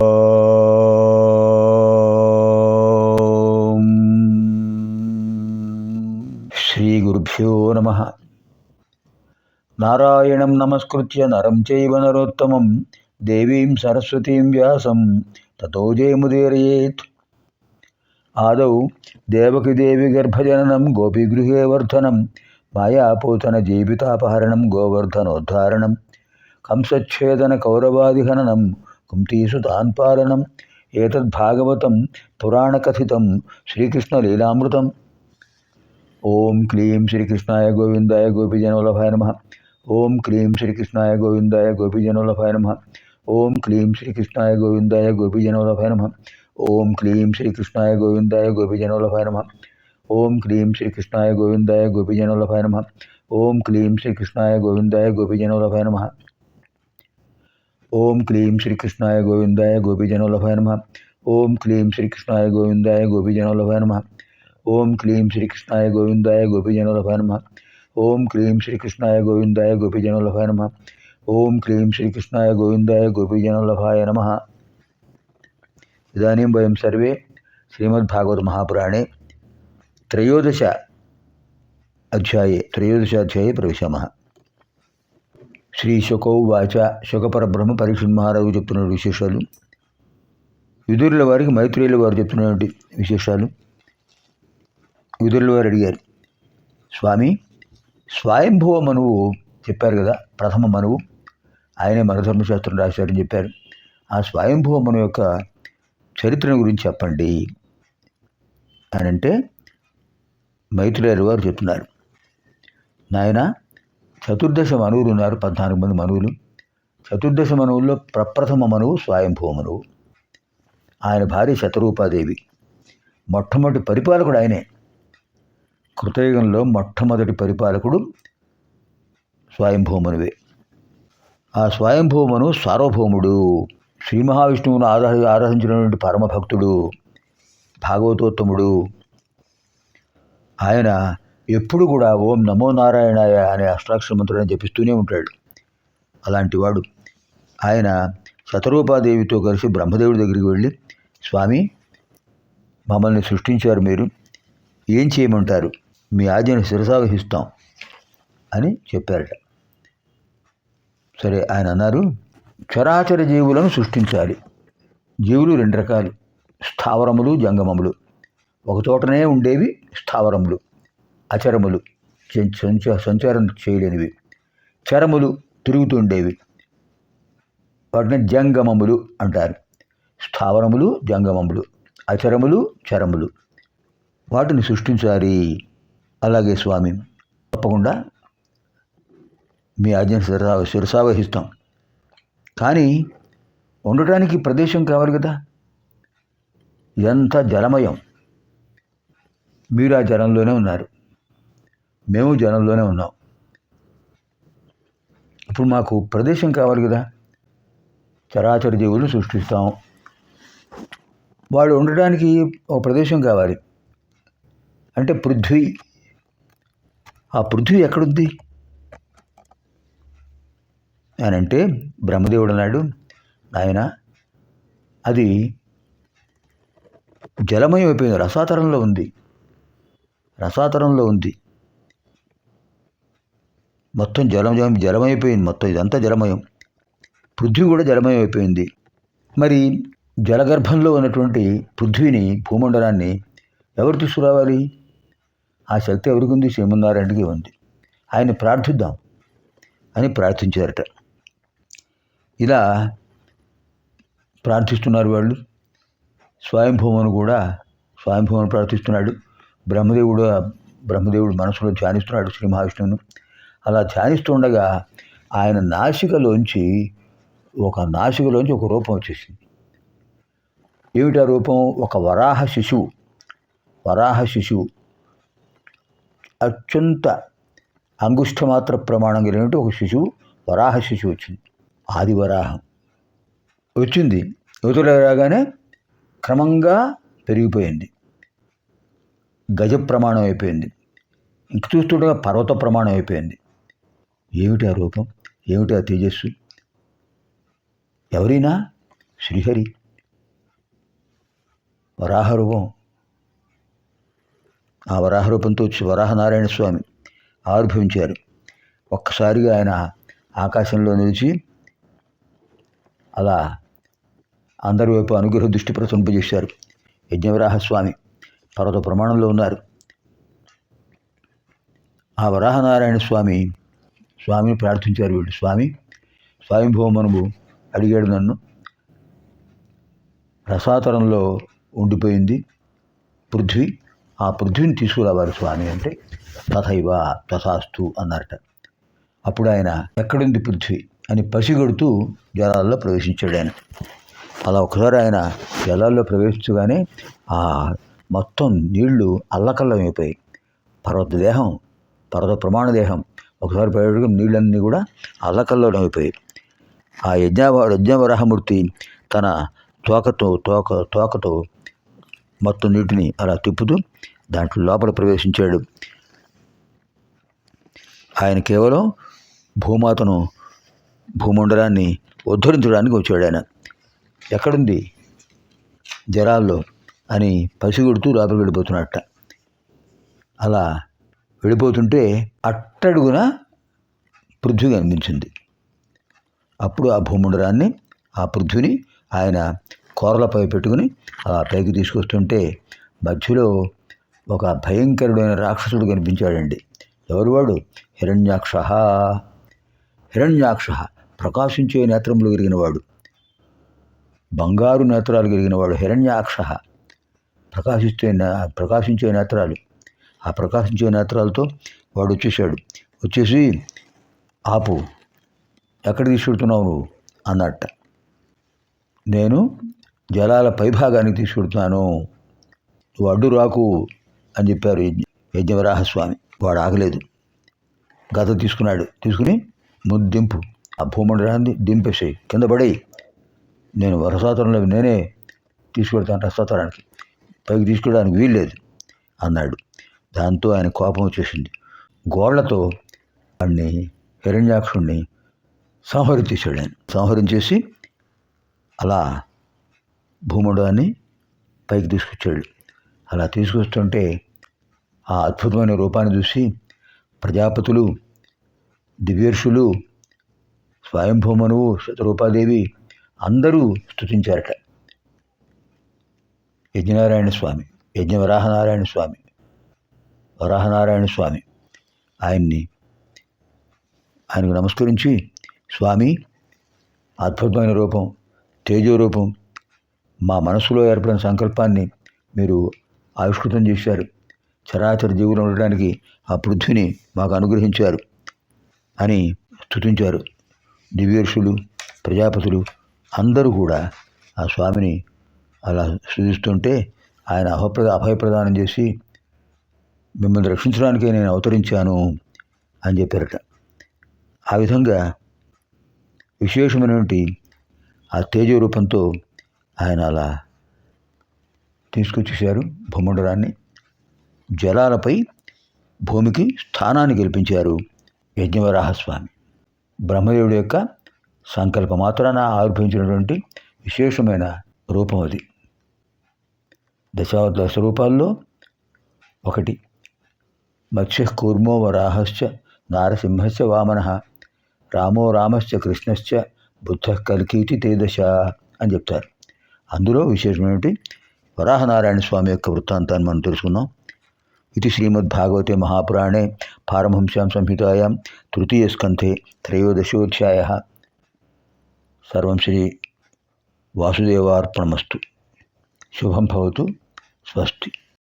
శ్రీ గురుభ్యో నమ. నారాయణం నమస్కృత్య నరం చైవ నరోత్తమం. దేవీం సరస్వతీం వ్యాసం. తతో జయముదీరయేత్. ఆదౌ దేవకిదేవి గర్భజననం గోపిగృహే వర్ధనం. మాయాపూతన జీవితాపహరణం గోవర్ధనోద్ధారణం. కంసచ్ఛేదన కౌరవాదిహననం కుంతీసు తాన్పాలనం. ఏతద్భాగవతం పురాణకథితం. శ్రీకృష్ణలీలామృతం. ఓం క్లీం శ్రీకృష్ణాయ గోవిందాయ గోపీజనవల్లభాయ నమ. ఓం క్లీం శ్రీకృష్ణాయ గోవిందాయ గోపీజనవల్లభాయ నమ. ఓం క్లీం శ్రీకృష్ణాయ గోవిందాయ గోపీజనవల్లభాయ నమ. ఓం క్లీం శ్రీకృష్ణాయ గోవిందాయ గోపీజనవల్లభాయ నమ. ఓం క్లీం శ్రీకృష్ణాయ గోవిందాయ గోపీజనవల్లభాయ నమ. ఓం క్లీం శ్రీకృష్ణాయ గోవిందాయ గోపీజనవల్లభాయ నమ. ओम क्लीं श्री गोविंदय गोविंदाय गोपीजनोलभाय नम। ओम क्लीं श्री गोविंदय गोविंदाय गोपीजनोलभाय नम। ओम क्लीं श्री गोविंदय गोविंदाय गोपीजनोलभाय नम। ओम क्लीं श्री गोविंदय गोविंदाय गोपीजनोलभाय नम। ओम क्लीं श्री गोविंदय गोविंदाय गोपीजनोलभाय नम। इदानीं वयं सर्वे श्रीमद्भागवतमहापुराणे त्रयोदश अध्याये त्रयोदशाध्याये प्रविशामः। శ్రీ శుకౌవాచ శుకపరబ్రహ్మ పరీక్షణ మహారాజు చెప్తున్న విశేషాలు. విదురుల వారికి మైత్రేయుల వారు చెప్తున్నటువంటి విశేషాలు. విదురుల వారు అడిగారు స్వామి స్వయంభవ మనువు చెప్పారు కదా ప్రథమ మనువు. ఆయనే మనధర్మశాస్త్రం రాశారని చెప్పారు. ఆ స్వయంభవ మనువు యొక్క చరిత్రను గురించి చెప్పండి. అని అంటే మైత్రేయుల వారు చెప్తున్నారు నాయనా చతుర్దశ మనువులు ఉన్నారు పద్నాలుగు మంది మనువులు. చతుర్దశ మనువుల్లో ప్రప్రథమ మనువు స్వయంభూ మనువు. ఆయన భార్య శతరూపాదేవి. మొట్టమొదటి పరిపాలకుడు ఆయనే. కృతయుగంలో మొట్టమొదటి పరిపాలకుడు స్వయంభూమనువే ఆ స్వయంభూమను సార్వభౌముడు. శ్రీ మహావిష్ణువును ఆరాధ ఆరాధించినటువంటి పరమభక్తుడు భాగవతోత్తముడు. ఆయన ఎప్పుడు కూడా ఓం నమో నారాయణాయ అనే అష్టాక్షర మంత్రాన్ని జపిస్తూనే ఉంటాడు. అలాంటి వాడు. ఆయన శతరూపాదేవితో కలిసి బ్రహ్మదేవుడి దగ్గరికి వెళ్ళి స్వామి మమ్మల్ని సృష్టించారు మీరు. ఏం చేయమంటారు? మీ ఆజ్ఞను శిరసావహిస్తాం అని చెప్పారట. సరే ఆయన అన్నారు చరాచర జీవులను సృష్టించాలి. జీవులు రెండు రకాలు. స్థావరములు జంగమములు. ఒక చోటనే ఉండేవి స్థావరములు. అచరములు సంచ సంచారం చేయలేనివి. చరములు తిరుగుతుండేవి. వాటిని జంగమములు అంటారు. స్థావరములు జంగమములు అచరములు చరములు. వాటిని సృష్టించాలి అలాగే స్వామి తప్పకుండా మీ ఆజ్ఞ శిరసా శిరసావహిస్తాం. కానీ ఉండటానికి ప్రదేశం కావాలి కదా? ఇదంతా జలమయం. మీరు ఆ జలంలోనే ఉన్నారు. మేము జనంలోనే ఉన్నాం. ఇప్పుడు మాకు ప్రదేశం కావాలి కదా. చరాచర జీవులు సృష్టిస్తాం. వాడు ఉండడానికి ఒక ప్రదేశం కావాలి. అంటే పృథ్వీ. ఆ పృథ్వీ ఎక్కడుంది? అని అంటే బ్రహ్మదేవుడు అన్నాడు. నాయన అది జలమయం అయిపోయింది. రసాతరంలో ఉంది. రసాతరంలో ఉంది. మొత్తం జలం జలం జలమైపోయింది. మొత్తం ఇదంతా జలమయం. పృథ్వీ కూడా జలమయం అయిపోయింది మరి జలగర్భంలో ఉన్నటువంటి పృథ్వీని భూమండలాన్ని ఎవరు తీసుకురావాలి? ఆ శక్తి ఎవరికి ఉంది? శ్రీమన్నారాయణకి ఉంది. ఆయన ప్రార్థిద్దాం అని ప్రార్థించారట. ఇలా ప్రార్థిస్తున్నారు వాళ్ళు. స్వయంభూమను కూడా స్వయంభూమను ప్రార్థిస్తున్నాడు. బ్రహ్మదేవుడు బ్రహ్మదేవుడు మనసులో ధ్యానిస్తున్నాడు శ్రీ మహావిష్ణువును. అలా ధ్యానిస్తుండగా ఆయన నాసికలోంచి ఒక నాసికలోంచి ఒక రూపం వచ్చేసింది. ఏమిటా రూపం? ఒక వరాహ శిశువు. వరాహ శిశువు. అత్యంత అంగుష్ఠమాత్ర ప్రమాణం కలిగినట్టు ఒక శిశువు వరాహ శిశువు వచ్చింది. ఆది వరాహం. వచ్చింది. యువతలో రాగానే క్రమంగా పెరిగిపోయింది. గజ ప్రమాణం అయిపోయింది. ఇంక చూస్తుండగా పర్వత ప్రమాణం అయిపోయింది. ఏమిటి ఆ రూపం? ఏమిటి ఆ తేజస్సు? ఎవరైనా? శ్రీహరి. వరాహరూపం. ఆ వరాహరూపంతో వచ్చి వరాహనారాయణ స్వామి ఆవిర్భవించారు. ఒక్కసారిగా ఆయన ఆకాశంలో నిలిచి అలా అందరి వైపు అనుగ్రహ దృష్టి ప్రసంపజేశారు యజ్ఞవరాహస్వామి పర్వత ప్రమాణంలో ఉన్నారు. ఆ వరాహనారాయణ స్వామి స్వామిని ప్రార్థించారు వీళ్ళు. స్వామి స్వామి స్వామిభౌమనువు అడిగాడు నన్ను. రసాతరంలో ఉండిపోయింది పృథ్వీ. ఆ పృథ్వీని తీసుకురావారు స్వామి అంటే తథైవ తథాస్తు అన్నారట. అప్పుడు ఆయన ఎక్కడుంది పృథ్వీ? అని పసిగడుతూ జలాల్లో ప్రవేశించాడు ఆయన. అలా ఒకసారి ఆయన జలాల్లో ప్రవేశించగానే ఆ మొత్తం నీళ్ళు అల్లకల్లమైపోయాయి. పర్వత దేహం పర్వత ప్రమాణ దేహం ఒకసారి ప్రవేశం నీళ్ళన్నీ కూడా అల్లకల్లోలం అయిపోయాయి. ఆ యజ్ఞ యజ్ఞవరాహమూర్తి తన తోకతో తోక తోకతో మొత్తం నీటిని అలా తిప్పుతూ దాంట్లో లోపల ప్రవేశించాడు. ఆయన కేవలం భూమాతను భూమండలాన్ని ఉద్ధరించడానికి వచ్చాడు ఆయన. ఎక్కడుంది? జరాల్లో అని పసిగొడుతూ లోపలికి వెళ్ళిపోతున్నట్ట అలా వెళ్ళిపోతుంటే అట్టడుగున పృథ్వీ కనిపించింది. అప్పుడు ఆ భూముండరాన్ని ఆ పృథ్వీని ఆయన కోరలపై పెట్టుకుని అలా పైకి తీసుకొస్తుంటే మధ్యలో ఒక భయంకరుడైన రాక్షసుడు కనిపించాడండి. ఎవరు వాడు? హిరణ్యాక్ష హిరణ్యాక్ష ప్రకాశించే నేత్రములు కలిగిన వాడు. బంగారు నేత్రాలు కలిగిన వాడు హిరణ్యాక్ష ప్రకాశిస్తే ప్రకాశించే నేత్రాలు. ఆ ప్రకాశించే నేత్రాలతో వాడు వచ్చేసాడు వచ్చేసి ఆపు ఎక్కడికి తీసుకెడుతున్నావు నువ్వు? అన్నట్ట. నేను జలాల పైభాగానికి తీసుకెడుతున్నాను. నువ్వు అడ్డు రాకు అని చెప్పారు యజ్ఞవరాహస్వామి. వాడు ఆగలేదు. గత తీసుకున్నాడు. తీసుకుని ముద్దింపు. ఆ భూమండలాన్ని దింపేసాయి. కింద పడేయి. నేను రసాతరంలో నేనే తీసుకెళ్తాను రసాతరానికి పైకి తీసుకెళ్ళడానికి వీల్లేదు అన్నాడు. దాంతో ఆయన కోపం వచ్చేసింది. గోళ్ళతో వాడిని హిరణ్యాక్షుణ్ణి సంహరించేశాడు ఆయన. సంహరించేసి అలా భూమండలాన్ని పైకి తీసుకొచ్చాడు. అలా తీసుకొస్తుంటే ఆ అద్భుతమైన రూపాన్ని చూసి ప్రజాపతులు దివ్యర్షులు స్వయంభూమనువు శతరూపాదేవి అందరూ స్థుతించారట యజ్ఞనారాయణ స్వామి యజ్ఞవరాహనారాయణ స్వామి. వరాహనారాయణ స్వామి. ఆయన్ని ఆయనకు నమస్కరించి స్వామి అద్భుతమైన రూపం తేజో రూపం మా మనసులో ఏర్పడిన సంకల్పాన్ని మీరు ఆవిష్కృతం చేశారు. చరాచర జీవులు ఉండడానికి ఆ పృథ్వీని మాకు అనుగ్రహించారు అని స్థుతించారు దివ్యర్షులు ప్రజాపతులు అందరూ కూడా ఆ స్వామిని అలా స్థుతిస్తుంటే ఆయన అభప్రద అభయప్రదానం చేసి మిమ్మల్ని రక్షించడానికే నేను అవతరించాను అని చెప్పారట. ఆ విధంగా విశేషమైనటువంటి ఆ తేజ రూపంతో ఆయన అలా తీసుకొచ్చేసారు భూమండలాన్ని జలాలపై భూమికి స్థానాన్ని కల్పించారు యజ్ఞవరాహస్వామి. బ్రహ్మదేవుడి యొక్క సంకల్ప మాత్రాన ఆవిర్భవించినటువంటి విశేషమైన రూపం అది. దశావతార దశ రూపాల్లో ఒకటి. మత్స్య కూర్మో వరాహశ్చ నారసింహస్య వామన రామో రామశ్చ కృష్ణశ్చ బుద్ధ కలికీటి తేదశ అని చెప్తారు. అందులో విశేషమైనటువంటి వరాహనారాయణ స్వామి యొక్క వృత్తాంతాన్ని మనం తెలుసుకున్నాం ఇది శ్రీమద్భాగవతే మహాపురాణే పారమహంస్యాం సంహితాయాం తృతీయస్కంధే త్రయోదశోధ్యాయ. సర్వం శ్రీ వాసుదేవార్పణమస్తు. శుభం భవతు. స్వస్తి.